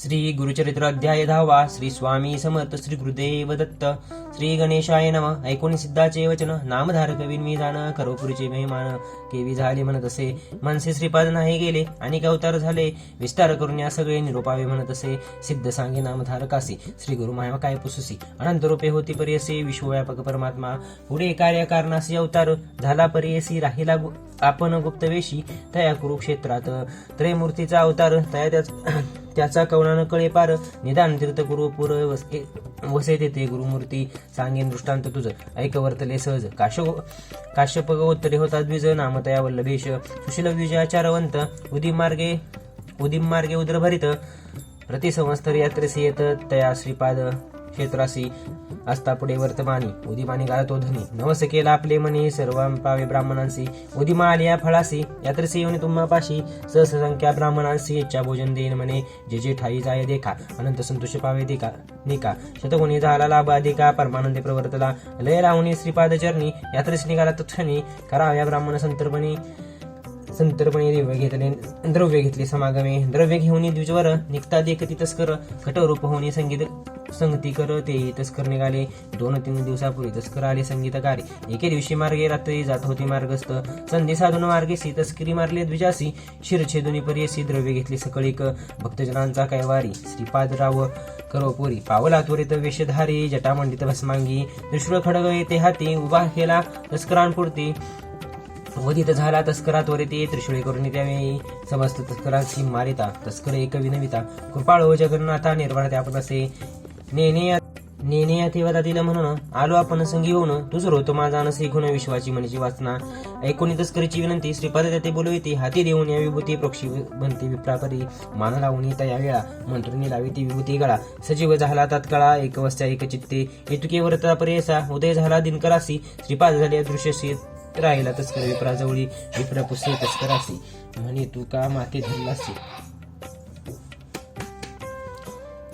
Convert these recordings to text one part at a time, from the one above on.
श्री गुरुचरित्र अध्याय दहावा श्री स्वामी समर्थ श्री गुरुदेव दत्त श्री गणेशाय नम ऐकून सिद्धाचे वचन नामधारक विनमी जाण गुरुचे मेहमान केवी झाले म्हणत असे मनसे श्रीपाद नाही गेले आणि अवतार झाले विस्तार करून या सगळे निरोपावे म्हणत असे सिद्ध सांगे नामधारकासी श्री गुरु माया काय पुसुसी अनंत रूपे होती परियसी विश्वव्यापक परमात्मा पुढे कार्यकारणासी अवतार झाला परियसी राहिला गु- आपण गुप्तवेशी तया कुरुक्षेत्रात त्रयमूर्तीचा अवतार तया त्याच त्याचा कवनानं कळे पार. निदान तीर्थ गुरु पुर वसे वसे गुरुमूर्ती. सांगेन दृष्टांत तुझं. ऐक वर्तले सहज. काश काश्यप उत्तरे होता द्विज. नामतया वल्लभेश. सुशील विजयाचारवंत उदी मार्गे उदिम मार्गे उदरभरित. प्रतिसंवत्सर यात्रेस येत तया श्रीपाद. क्षेत्रासी. असता पुढे वर्तमानी. उदिमाने गाळतो धनी. नवस केला आपले मनी. सर्व पावे ब्राह्मणांसी. उदिमा आलिया फळासी. यात्रसी येऊन तुम्हा पाशी ब्राह्मणांसी. इच्छा भोजन देईन म्हणे. जे जे ठाई जाय देखा. अनंत संतोष पावे देखा. निका. शतगुणी झाला लाभ अधिका. परमानंदे प्रवर्तला. लय राहुनी श्रीपाद चरणी. यात्रसी निघाला तत्क्षणी कराव्या ब्राह्मण संतर्पणी. संतर्पणे द्रव्य घेतले द्रव्य घेतले समागमे. द्रव्य घेऊन द्विजवर निघता देखती तस्कर घटरूप होणे संगीत संगती कर ते तस्कर निघाले. दोन तीन दिवसापूर्वी तस्कर आले संगीतकारी. एके दिवशी मार्गे रात्री जात होते मार्गस्थ. संधी साधून मार्गेसी तस्करी मारले द्विजासी. शिरछेदुनी पर्यसी द्रव्य घेतली सकळीक. भक्तजनांचा कैवारी श्रीपादराव करोपुरी. पावला त्वरित वेशधारी जटामंडित भस्मांगी. दुष्र खडग येते हाती उभा केला तस्करांपुरती. वधित झाला तस्करा त्वरित त्रिशूळे करून त्यावेळी समस्त तस्कराची मारिता तस्कर एक विनविता. कृपाळ हो जगन्नाथा निर्वाण आपण असे नेने नेने तेवदातील म्हणून आलो आपण संगी होऊन. तुझ रोतो माझा नसे गुण विश्वाची म्हणची वाचना ऐकून तस्करीची विनंती श्रीपाद ते बोलविते हाती देऊन या विभूती पक्षी बनते विप्रापरी मान लावून येता या वेळा. मंत्रुनी लावी ती विभूती गळा. सजीव झाला तात्काळा एक वस्त्या एक चित्ते. येतुके वर्ता पर्यसा उदय झाला दिनकरासी. श्रीपाद झाले दृश्यशी राहिला तस्कर विप्राजवळी विप्रा पुसले तस्कर असे. म्हणे तू का माते धरलासी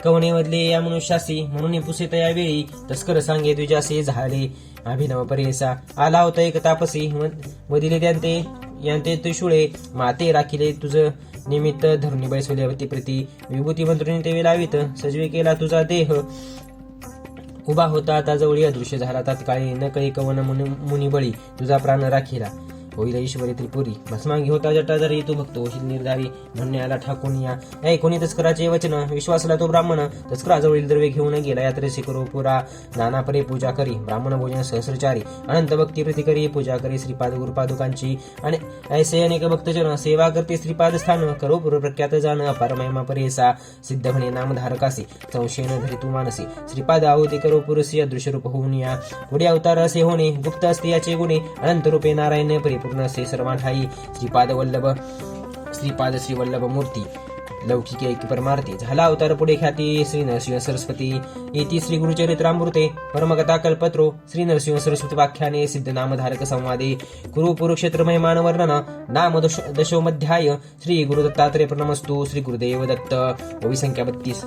कवणे मधले या मनुष्यासी म्हणून पुसे तया वेळी तस्कर सांगे द्विजासी झाले. अभिनव परेसा आला होता एक तापसी. वदिले त्यांते यांते त्रिशुळे माते राखिले तुझं निमित्त धरुणी बैसवल्यावती प्रती. विभूती मंत्रुनी ते विलावित सजवे केला तुझा देह. उभा होता आता जवळी अदृश्य झाला. तात्काळी न कळी कवन मुनी मुनिबळी तुझा प्राण राखीला. होईल ईश्वरी त्रिपुरी भस्मांगी होता जटाधारी तू भक्त होशील निर्धारी. म्हणणे आला ठाकून या ऐ कोणी तस्कराचे वचन? विश्वासला तो ब्राह्मण. तस्कराजवळील द्रव्य घेऊन गेला. यात्रे शिकरो पुरा. नाना परे पूजा करी. ब्राह्मण भोजन सहस्रचारी. अनंत भक्ती प्रती करी. पूजा करी श्रीपाद गुरुपादुकांची. आणि ऐसे अनेक भक्तजन सेवा करते श्रीपाद स्थान. करो पुर प्रख्यात जाण अपार महिमा परेसा. सिद्ध म्हणे नामधारकासी. संशयन धरी तू मानसी. श्रीपाद आहुती करो पुरुष. अदृश्य रूप होऊन या पुढे अवतार असे होणे. गुप्त असते याचे गुणे. अनंत रूपे नारायण पूर्ण श्री सर्वांठाई श्रीपाद वल्लभ श्रीपाद श्री वल्लभ मूर्ती लौकिक परमार्थी झाला अवतार पुढे ख्याती श्री नरसिंह सरस्वती येती श्री गुरुचरित्रामृते परमगता कल्पत्रो श्री नरसिंह सरस्वती वाख्याने सिद्ध नामधारक संवादे गुरु कुरुक्षेत्र महिमान वर्णन नाम दशोमध्याय श्री गुरु दत्तात्रय प्रणमस्तु श्री गुरुदेव दत्त ओवी संख्या बत्तीस.